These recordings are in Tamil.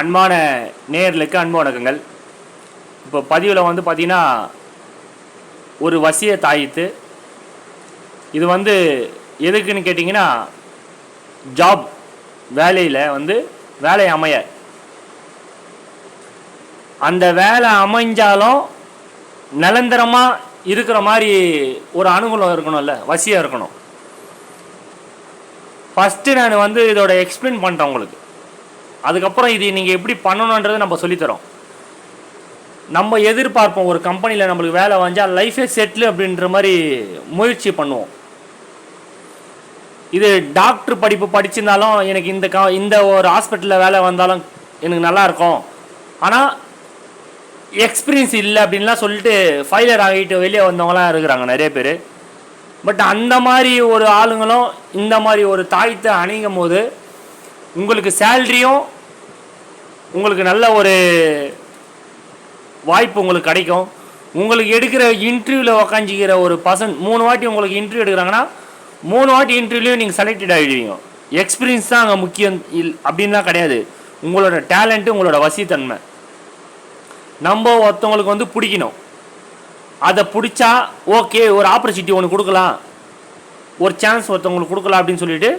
அன்பான நேர்களுக்கு அன்பு வணக்கங்கள். இப்போ பதிவில் வந்து பார்த்தீங்கன்னா ஒரு வசிய தாயித்து இது வந்து எதுக்குன்னு கேட்டிங்கன்னா ஜாப் வேலையில் வந்து வேலை அமைய. அந்த வேலை அமைஞ்சாலும் நிரந்தரமாக இருக்கிற மாதிரி ஒரு அனுகூலம் இருக்கணும்ல வசியம் இருக்கணும். ஃபஸ்ட்டு நான் வந்து இதோட எக்ஸ்பிளைன் பண்ணுறேன் உங்களுக்கு. அதுக்கப்புறம் இது நீங்கள் எப்படி பண்ணணுன்றதை நம்ம சொல்லித்தரோம். நம்ம எதிர்பார்ப்போம் ஒரு கம்பெனியில் நம்மளுக்கு வேலை வந்தால் லைஃபே செட்டில் அப்படின்ற மாதிரி முயற்சி பண்ணுவோம். இது டாக்டர் படிப்பு படிச்சிருந்தாலும் எனக்கு இந்த க இந்த ஒரு ஹாஸ்பிட்டலில் வேலை வந்தாலும் எனக்கு நல்லா இருக்கும். ஆனால் எக்ஸ்பீரியன்ஸ் இல்லை அப்படின்லாம் சொல்லிட்டு ஃபைலர் ஆகிட்டு வெளியே வந்தவங்களாம் இருக்கிறாங்க நிறைய பேர். பட் அந்த மாதிரி ஒரு ஆளுங்களும் இந்த மாதிரி ஒரு தாயத்தை அணிங்கும் போது உங்களுக்கு சேல்ரியும் உங்களுக்கு நல்ல ஒரு வாய்ப்பு உங்களுக்கு கிடைக்கும். உங்களுக்கு எடுக்கிற இன்டர்வியூவில் உக்காஞ்சிக்கிற ஒரு பர்சன் மூணு வாட்டி உங்களுக்கு இன்டர்வியூ எடுக்கிறாங்கன்னா மூணு வாட்டி இன்டர்வியூலையும் நீங்கள் செலக்டட் ஆகிடுவீங்க எக்ஸ்பீரியன்ஸ் தான் அங்கே முக்கியம் இல் அப்படின்லாம் கிடையாது. உங்களோட டேலண்ட்டு உங்களோட வசித்தன்மை. நம்ம ஒருத்தவங்களுக்கு வந்து பிடிக்கணும். அதை பிடிச்சா ஓகே ஒரு ஆப்பர்ச்சுனிட்டி ஒன்று கொடுக்கலாம். ஒரு சான்ஸ் ஒருத்தவங்களுக்கு கொடுக்கலாம் அப்படின்னு சொல்லிட்டு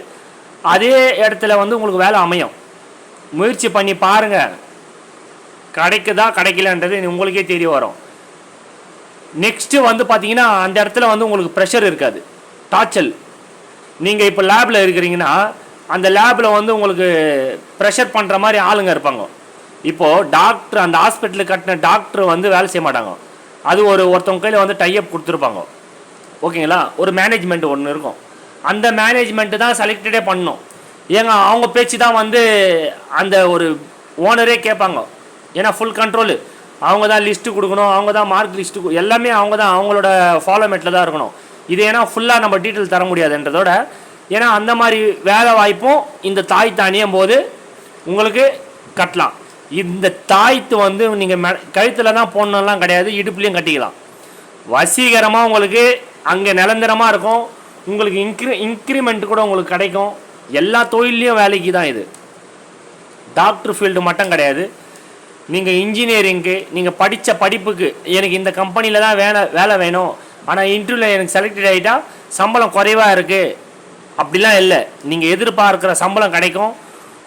அதே இடத்துல வந்து உங்களுக்கு வேலை அமையும். முயற்சி பண்ணி பாருங்கள் கிடைக்குதா கிடைக்கலன்றது உங்களுக்கே தெரிய வரும். நெக்ஸ்ட்டு வந்து பார்த்தீங்கன்னா அந்த இடத்துல வந்து உங்களுக்கு ப்ரெஷர் இருக்காது. டார்ச்சல் நீங்கள் இப்போ லேபில் இருக்கிறீங்கன்னா அந்த லேபில் வந்து உங்களுக்கு ப்ரெஷர் பண்ணுற மாதிரி ஆளுங்க இருப்பாங்க. இப்போது டாக்டர் அந்த ஹாஸ்பிட்டலுக்கு கட்டின டாக்டர் வந்து வேலை செய்ய மாட்டாங்க. அது ஒரு ஒருத்தவங்க கையில் வந்து டைப் கொடுத்துருப்பாங்க. ஓகேங்களா ஒரு மேனேஜ்மெண்ட் ஒன்று இருக்கும். அந்த மேனேஜ்மெண்ட்டு தான் செலக்டடே பண்ணணும் ஏங்க அவங்க பேச்சு தான் வந்து அந்த ஒரு ஓனரே கேட்பாங்க. ஏன்னா ஃபுல் கண்ட்ரோலு அவங்க தான் லிஸ்ட்டு கொடுக்கணும் அவங்க தான் மார்க் லிஸ்ட்டு எல்லாமே அவங்க தான் அவங்களோட ஃபாலோமெட்டில் தான் இருக்கணும். இது ஏன்னா ஃபுல்லாக நம்ம டீட்டெயில் தர முடியாதுன்றதோட ஏன்னா அந்த மாதிரி வேலை வாய்ப்பும் இந்த தாய் தானியம் போது உங்களுக்கு கட்டலாம். இந்த தாய்த்து வந்து நீங்கள் மெ கழுத்தில் தான் போடணும்லாம் கிடையாது இடுப்புலையும் கட்டிக்கலாம். வசீகரமாக உங்களுக்கு அங்கே நிரந்தரமாக இருக்கும். உங்களுக்கு இன்க்ரி இன்க்ரிமெண்ட் கூட உங்களுக்கு கிடைக்கும். எல்லா தொழில்லையும் வேலைக்கு தான் இது. டாக்டர் ஃபீல்டு மட்டும் கிடையாது. நீங்கள் இன்ஜினியரிங்க்கு நீங்கள் படித்த படிப்புக்கு எனக்கு இந்த கம்பெனியில் தான் வேலை வேலை வேணும். ஆனால் இன்டர்வியூவில் எனக்கு செலக்டட் ஆகிட்டா சம்பளம் குறைவாக இருக்குது அப்படிலாம் இல்லை. நீங்கள் எதிர்பார்க்குற சம்பளம் கிடைக்கும்.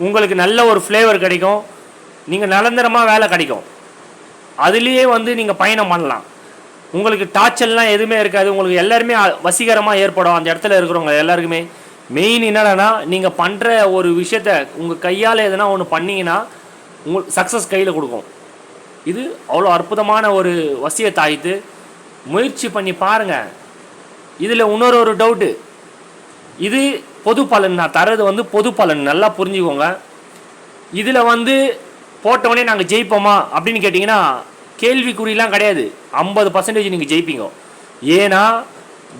உங்களுக்கு நல்ல ஒரு ஃப்ளேவர் கிடைக்கும். நீங்கள் நிரந்தரமாக வேலை கிடைக்கும். அதுலேயே வந்து நீங்கள் பயணம் பண்ணலாம். உங்களுக்கு டார்ச்சல்லாம் எதுவுமே இருக்காது. உங்களுக்கு எல்லாருமே வசீகரமாக ஏற்படும். அந்த இடத்துல இருக்கிறவங்க எல்லாருக்குமே. மெயின் என்னடான்னா நீங்கள் பண்ணுற ஒரு விஷயத்த உங்கள் கையால் எதனா ஒன்று பண்ணிங்கன்னா உங்களுக்கு சக்ஸஸ் கையில் கொடுக்கும். இது அவ்வளோ அற்புதமான ஒரு வசிய தாய்த்து முயற்சி பண்ணி பாருங்கள் இதில் இன்னொரு ஒரு டவுட்டு இது பொது பலன். நான் தரது வந்து பொது பலன். நல்லா புரிஞ்சுக்கோங்க. இதில் வந்து போட்டவொடனே நாங்கள் ஜெயிப்போமா அப்படின்னு கேட்டிங்கன்னா கேள்விக்குறிலாம் கிடையாது. ஐம்பது பர்சன்டேஜ் நீங்கள் ஜெயிப்பீங்க. ஏன்னா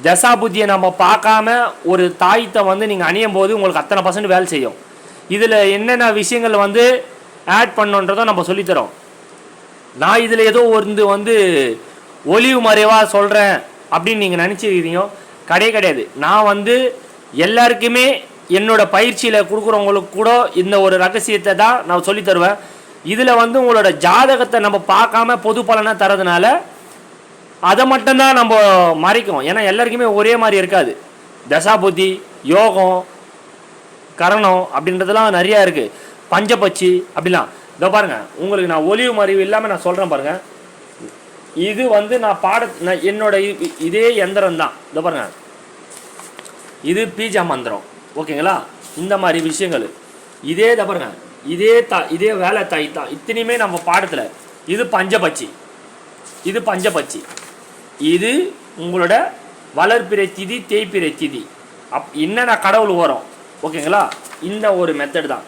தசா புத்தியை நம்ம பார்க்காம ஒரு தாயத்தை வந்து நீங்கள் அணியும் போது உங்களுக்கு அத்தனை பர்சன்ட் வேலை செய்யும். இதில் என்னென்ன விஷயங்கள் வந்து ஆட் பண்ணுன்றதோ நம்ம சொல்லித்தரோம். நான் இதில் ஏதோ ஒரு வந்து ஒளிவு மறைவாக சொல்கிறேன் அப்படின்னு நீங்கள் நினச்சிருக்கிறீங்க கிடையே கிடையாது. நான் வந்து எல்லாருக்குமே என்னோடய பயிற்சியில் கொடுக்குறவங்களுக்கு கூட இந்த ஒரு ரகசியத்தை தான் நான் சொல்லித்தருவேன் இதில் வந்து உங்களோட ஜாதகத்தை நம்ம பார்க்காம பொது பலனாக தரதுனால அதை மட்டும்தான் நம்ம மறைக்கும். ஏன்னா எல்லாருக்குமே ஒரே மாதிரி இருக்காது. தசாபுத்தி யோகம் கரணம் அப்படின்றதெல்லாம் நிறையா இருக்குது பஞ்சபட்சி அப்படிலாம். இதோ பாருங்கள் உங்களுக்கு நான் ஒளிவு மறைவு இல்லாமல் நான் சொல்கிறேன் பாருங்கள் இது வந்து நான் பாட நான் என்னோட இதே எந்திரம் தான். இதோ பாருங்கள் இது பீஜா மந்திரம். ஓகேங்களா? இந்த மாதிரி விஷயங்கள். இதே இதை பாருங்க. இதே தா இதே வேலை தாய் தான் இத்தனையுமே நம்ம பாடத்தில். இது பஞ்சபட்சி. இது பஞ்சபட்சி. இது உங்களோட வளர்ப்பிறை திதி தேய்ப்பிறை திதி. அப் என்னென்ன கடவுள் வரும் ஓகேங்களா? இந்த ஒரு மெத்தட் தான்.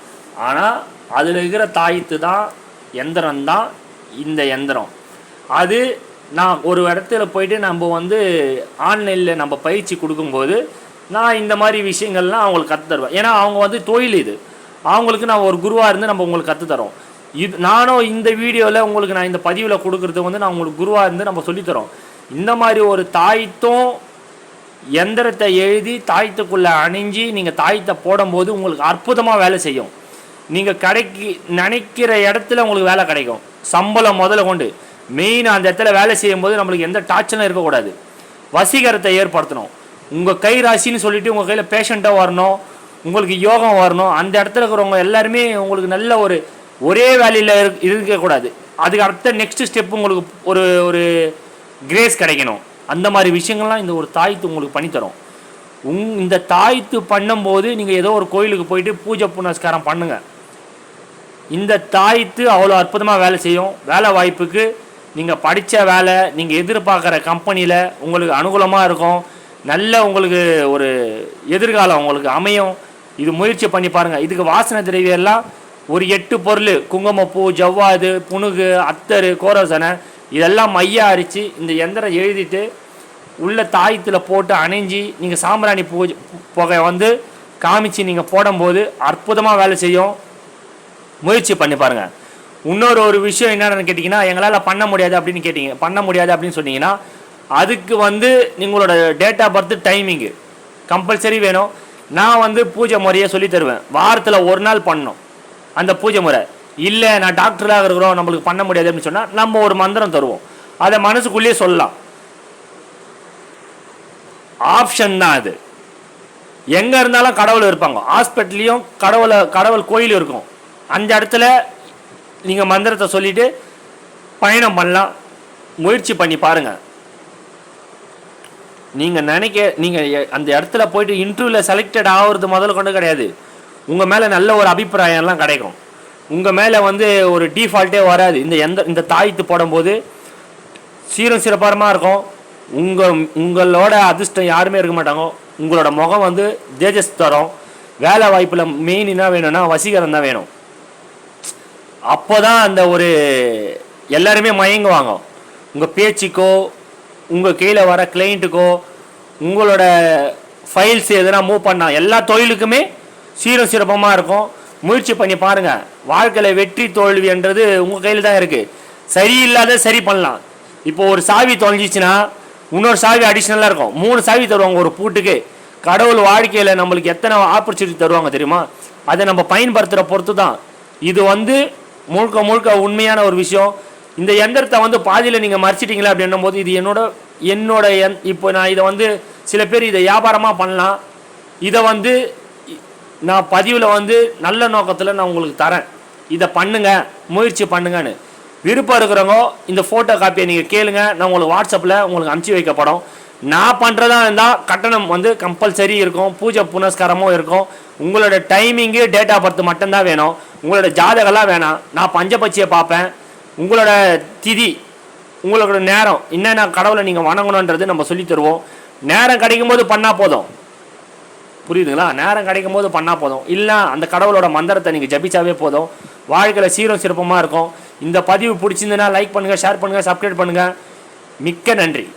ஆனால் அதில் இருக்கிற தாயத்து தான் எந்திரம் தான் இந்த எந்திரம். அது நான் ஒரு இடத்துல போயிட்டு நம்ம வந்து ஆன்லைனில் நம்ம பயிற்சி கொடுக்கும்போது நான் இந்த மாதிரி விஷயங்கள்லாம் அவங்களுக்கு கற்று தருவேன் ஏன்னா அவங்க வந்து தொழில் இது. அவங்களுக்கு நான் ஒரு குருவாக இருந்து நம்ம உங்களுக்கு கற்றுத்தரோம் இது நானும் இந்த வீடியோவில் உங்களுக்கு நான் இந்த பதிவில் கொடுக்குறது வந்து நான் உங்களுக்கு குருவாக இருந்து நம்ம சொல்லித்தரோம். இந்த மாதிரி ஒரு தாய்த்தும் எந்திரத்தை எழுதி தாயத்துக்குள்ளே அணிஞ்சு நீங்கள் தாயத்தை போடும்போது உங்களுக்கு அற்புதமாக வேலை செய்யும். நீங்கள் கிடைக்கி நினைக்கிற இடத்துல உங்களுக்கு வேலை கிடைக்கும். சம்பளம் முதல்ல கொண்டு. மெயின் அந்த இடத்துல வேலை செய்யும்போது நம்மளுக்கு எந்த டார்ச்சரும் இருக்கக்கூடாது. வசீகரத்தை ஏற்படுத்தணும். உங்கள் கை ராசின்னு சொல்லிட்டு உங்கள் கையில் பேஷண்ட்டாக வரணும். உங்களுக்கு யோகம் வரணும். அந்த இடத்துல இருக்கிறவங்க எல்லாருமே உங்களுக்கு நல்ல ஒரு ஒரே வேலையில் இருக்கக்கூடாது அதுக்கு அடுத்த நெக்ஸ்ட் ஸ்டெப் உங்களுக்கு ஒரு ஒரு கிரேஸ் கிடைக்கணும். அந்த மாதிரி விஷயங்கள்லாம் இந்த ஒரு தாய்த்து உங்களுக்கு பண்ணித்தரும் உங் இந்த தாய்த்து பண்ணும்போது நீங்கள் ஏதோ ஒரு கோயிலுக்கு போயிட்டு பூஜை புனஸ்காரம் பண்ணுங்கள் இந்த தாய்த்து அவ்வளோ அற்புதமாக வேலை செய்யும். வேலை வாய்ப்புக்கு நீங்கள் படித்த வேலை நீங்கள் எதிர்பார்க்குற கம்பெனியில் உங்களுக்கு அனுகூலமாக இருக்கும். நல்ல உங்களுக்கு ஒரு எதிர்காலம் உங்களுக்கு அமையும். இது முயற்சி பண்ணி பாருங்கள் இதுக்கு வாசனை திரவியம் எல்லாம் ஒரு எட்டு பொருள் குங்குமப்பூ ஜவ்வாது புனுகு அத்தரு கோரசனை இதெல்லாம் மையா அரித்து இந்த எந்திரம் எழுதிட்டு உள்ள தாயத்தில் போட்டு அணைஞ்சி நீங்கள் சாம்பிராணி பூஜை புகை வந்து காமிச்சு நீங்கள் போடும்போது அற்புதமாக வேலை செய்யும். முயற்சி பண்ணி பாருங்கள் இன்னொரு ஒரு விஷயம் என்னென்னு கேட்டிங்கன்னா எங்களால் பண்ண முடியாது அப்படின்னு கேட்டிங்க பண்ண முடியாது அப்படின்னு சொன்னீங்கன்னா அதுக்கு வந்து உங்களோட date of birth timing compulsory வேணும். நான் வந்து பூஜை முறையை சொல்லி தருவேன். வாரத்தில் ஒரு நாள் பண்ணோம். அந்த பூஜை முறை. இல்லை நான் டாக்டராக இருக்கிறோம் நம்மளுக்கு பண்ண முடியாது அப்படின்னு சொன்னால் நம்ம ஒரு மந்திரம் தருவோம். அதை மனசுக்குள்ளேயே சொல்லலாம். ஆப்ஷன் தான் அது. எங்கே இருந்தாலும் கடவுள் இருப்பாங்க. ஹாஸ்பிட்டல்லையும் கடவுளை கடவுள் கோயில் இருக்கும். அந்த இடத்துல நீங்கள் மந்திரத்தை சொல்லிவிட்டு பயணம் பண்ணலாம். முயற்சி பண்ணி பாருங்கள் நீங்கள் நினைக்க நீங்கள் அந்த இடத்துல போயிட்டு இன்டர்வியூவில் செலக்டட் ஆகிறது முதல்ல கொண்டு கிடையாது. உங்கள் மேலே நல்ல ஒரு அபிப்பிராயம்லாம் கிடைக்கும். உங்கள் மேலே வந்து ஒரு டீஃபால்ட்டே வராது. இந்த எந்த இந்த தாய்த்து போடும்போது சீரும் சிறப்பாரமாக இருக்கும்? உங்கள் உங்களோட அதிர்ஷ்டம் யாருமே இருக்க மாட்டாங்க. உங்களோட முகம் வந்து தேஜஸ் தரும். வேலை வாய்ப்பில் மெயின் என்ன வேணும்னா வசீகரம் தான் வேணும். அப்போ தான் அந்த ஒரு எல்லாருமே மயங்குவாங்க. உங்கள் பேச்சுக்கோ உங்கள் கீழே வர கிளைண்ட்டுக்கோ உங்களோட ஃபைல்ஸ் எதுனா மூவ் பண்ணால் எல்லா தொழிலுக்குமே சீரம் சிறப்பமாக இருக்கும். முயற்சி பண்ணி பாருங்கள் வாழ்க்கையில் வெற்றி தோல்வின்றது உங்கள் கையில் தான் இருக்குது சரியில்லாத சரி பண்ணலாம். இப்போ ஒரு சாவி தொலைஞ்சிச்சுன்னா இன்னொரு சாவி அடிஷ்னலாக இருக்கும். மூணு சாவி தருவாங்க ஒரு பூட்டுக்கு. கடவுள் வாழ்க்கையில் நம்மளுக்கு எத்தனை ஆப்பர்ச்சுனிட்டி தருவாங்க தெரியுமா? அதை நம்ம பயன்படுத்துகிற பொறுத்து தான் இது வந்து முழுக்க முழுக்க உண்மையான ஒரு விஷயம். இந்த எந்திரத்தை வந்து பாதியில் நீங்கள் மறைச்சிட்டிங்களா அப்படின்னும் போது இது என்னோட என்னோட எந் இப்போ நான் இதை வந்து சில பேர் இதை வியாபாரமாக பண்ணலாம். இதை வந்து நான் பதிவில் வந்து நல்ல நோக்கத்தில் நான் உங்களுக்கு தரேன். இதை பண்ணுங்கள் முயற்சி பண்ணுங்கன்னு. விருப்பம் இருக்கிறவங்க இந்த ஃபோட்டோ காப்பியை நீங்கள் கேளுங்க. நான் உங்களுக்கு வாட்ஸ்அப்பில் உங்களுக்கு அனுப்பிச்சி வைக்கப்படும் நான் பண்ணுறதா இருந்தால் கட்டணம் வந்து கம்பல்சரி இருக்கும். பூஜை புனஸ்காரமும் இருக்கும். உங்களோட டைமிங்கு டேட் ஆஃப் பர்த் மட்டும்தான் வேணும். உங்களோட ஜாதகம்லாம் வேணாம். நான் பஞ்சபட்சியை பார்ப்பேன். உங்களோட திதி உங்களோட நேரம் என்னென்ன கடவுளை நீங்கள் வணங்கணுன்றது நம்ம சொல்லித் தருவோம். நேரம் கிடைக்கும் போது பண்ணால் போதும். புரியுதுங்களா? நேரம் கிடைக்கும் போது பண்ணால் போதும். இல்லை அந்த கடவுளோட மந்திரத்தை நீங்கள் ஜபிச்சாவே போதும். வாழ்க்கையில் சீரும் சிறப்பமாக இருக்கும். இந்த பதிவு பிடிச்சிருந்ததுன்னா லைக் பண்ணுங்கள் ஷேர் பண்ணுங்கள் சப்ஸ்கிரைப் பண்ணுங்கள் மிக்க நன்றி.